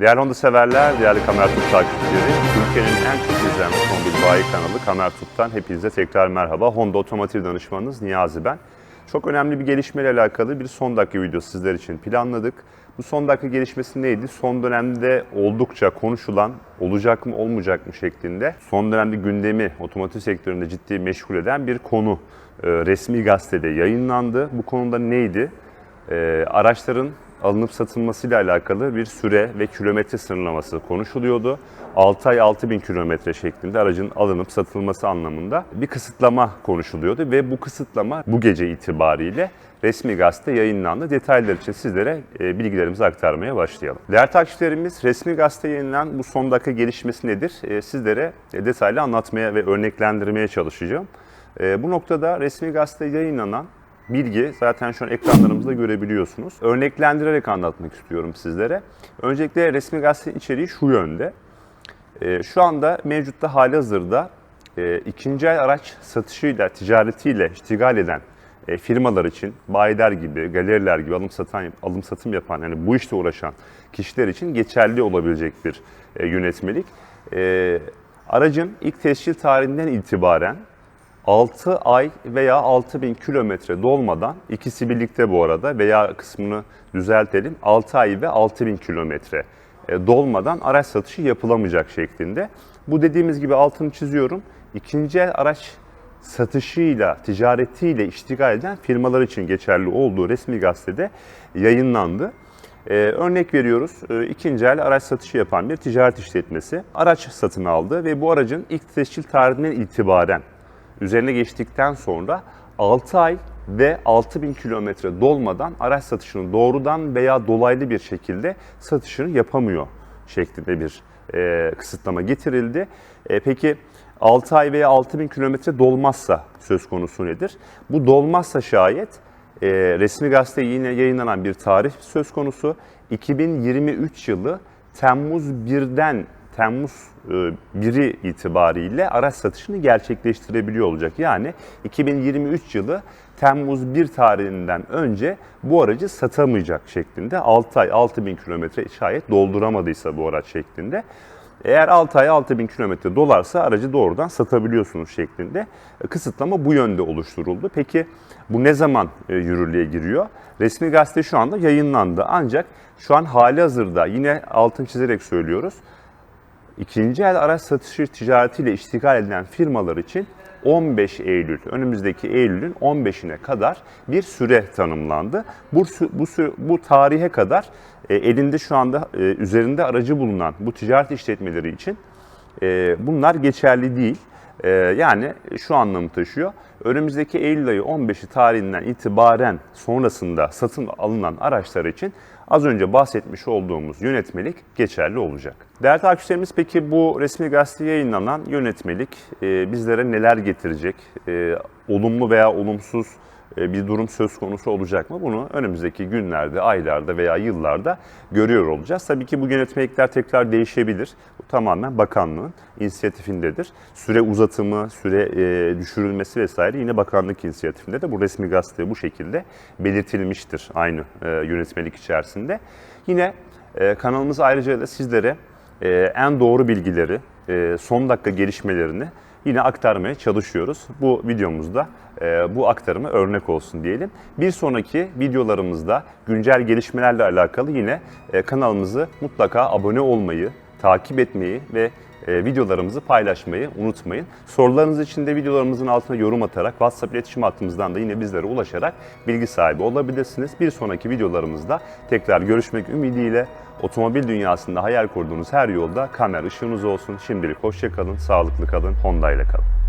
Değerli Honda severler, değerli Kamer takipçileri, Türkiye'nin en çok izlenen otomobil bayi kanalı Kamer hepinize tekrar merhaba. Honda Otomotiv Danışmanınız Niyazi ben. Çok önemli bir gelişmeyle alakalı bir son dakika videosu sizler için planladık. Bu son dakika gelişmesi neydi? Son dönemde oldukça konuşulan, olacak mı olmayacak mı şeklinde son dönemde gündemi otomotiv sektöründe ciddi meşgul eden bir konu e, resmi gazetede yayınlandı. Bu konuda neydi? E, araçların alınıp satılmasıyla alakalı bir süre ve kilometre sınırlaması konuşuluyordu. 6 ay 6000 kilometre şeklinde aracın alınıp satılması anlamında bir kısıtlama konuşuluyordu ve bu kısıtlama bu gece itibariyle resmi gazete yayınlandı. Detaylar için sizlere e, bilgilerimizi aktarmaya başlayalım. Değerli takipçilerimiz resmi gazete yayınlanan bu son dakika gelişmesi nedir? E, sizlere e, detaylı anlatmaya ve örneklendirmeye çalışacağım. Bu noktada resmi gazete yayınlanan bilgi zaten şu an ekranlarımızda görebiliyorsunuz. Örneklendirerek anlatmak istiyorum sizlere. Öncelikle resmi gazete içeriği şu yönde. Ee, şu anda mevcutta hali hazırda e, ikinci el araç satışıyla, ticaretiyle iştigal eden e, firmalar için bayiler gibi, galeriler gibi alım satan alım satım yapan yani bu işte uğraşan kişiler için geçerli olabilecek bir e, yönetmelik. E, aracın ilk tescil tarihinden itibaren 6 ay veya 6000 kilometre dolmadan ikisi birlikte bu arada veya kısmını düzeltelim 6 ay ve 6000 kilometre e, dolmadan araç satışı yapılamayacak şeklinde. Bu dediğimiz gibi altını çiziyorum. İkinci el araç satışıyla, ticaretiyle iştigal eden firmalar için geçerli olduğu resmi gazetede yayınlandı. Ee, örnek veriyoruz, ee, ikinci el araç satışı yapan bir ticaret işletmesi araç satın aldı ve bu aracın ilk tescil tarihinden itibaren üzerine geçtikten sonra 6 ay ve 6000 kilometre dolmadan araç satışını doğrudan veya dolaylı bir şekilde satışını yapamıyor şeklinde bir e, kısıtlama getirildi. E, peki 6 ay veya 6000 kilometre dolmazsa söz konusu nedir? Bu dolmazsa şayet e, resmi gazete yine yayınlanan bir tarih söz konusu. 2023 yılı Temmuz 1'den Temmuz e, 1'i itibariyle araç satışını gerçekleştirebiliyor olacak. Yani 2023 yılı Temmuz 1 tarihinden önce bu aracı satamayacak şeklinde 6 ay 6000 kilometre şayet dolduramadıysa bu araç şeklinde. Eğer 6 ay 6000 kilometre dolarsa aracı doğrudan satabiliyorsunuz şeklinde. E, Kısıtlama bu yönde oluşturuldu. Peki bu ne zaman e, yürürlüğe giriyor? Resmi gazete şu anda yayınlandı. Ancak şu an hali hazırda yine altın çizerek söylüyoruz. İkinci el araç satışı ticaretiyle iştigal edilen firmalar için 15 Eylül, önümüzdeki Eylül'ün 15'ine kadar bir süre tanımlandı. Bu, bu, bu tarihe kadar e, elinde şu anda e, üzerinde aracı bulunan bu ticaret işletmeleri için e, bunlar geçerli değil. Yani şu anlamı taşıyor. Önümüzdeki Eylül ayı 15'i tarihinden itibaren sonrasında satın alınan araçlar için az önce bahsetmiş olduğumuz yönetmelik geçerli olacak. Değerli takipçilerimiz peki bu resmi gazeteye yayınlanan yönetmelik e, bizlere neler getirecek? E, olumlu veya olumsuz bir durum söz konusu olacak mı? Bunu önümüzdeki günlerde, aylarda veya yıllarda görüyor olacağız. Tabii ki bu yönetmelikler tekrar değişebilir. Bu tamamen bakanlığın inisiyatifindedir. Süre uzatımı, süre e, düşürülmesi vesaire yine bakanlık inisiyatifinde de bu resmi gazete bu şekilde belirtilmiştir aynı e, yönetmelik içerisinde. Yine e, kanalımız ayrıca da sizlere e, en doğru bilgileri, e, son dakika gelişmelerini yine aktarmaya çalışıyoruz. Bu videomuzda e, bu aktarıma örnek olsun diyelim. Bir sonraki videolarımızda güncel gelişmelerle alakalı yine e, kanalımızı mutlaka abone olmayı, takip etmeyi ve e, videolarımızı paylaşmayı unutmayın. Sorularınız için de videolarımızın altına yorum atarak WhatsApp iletişim hattımızdan da yine bizlere ulaşarak bilgi sahibi olabilirsiniz. Bir sonraki videolarımızda tekrar görüşmek ümidiyle otomobil dünyasında hayal kurduğunuz her yolda kamera ışığınız olsun. Şimdilik hoşça kalın, sağlıklı kalın, Honda ile kalın.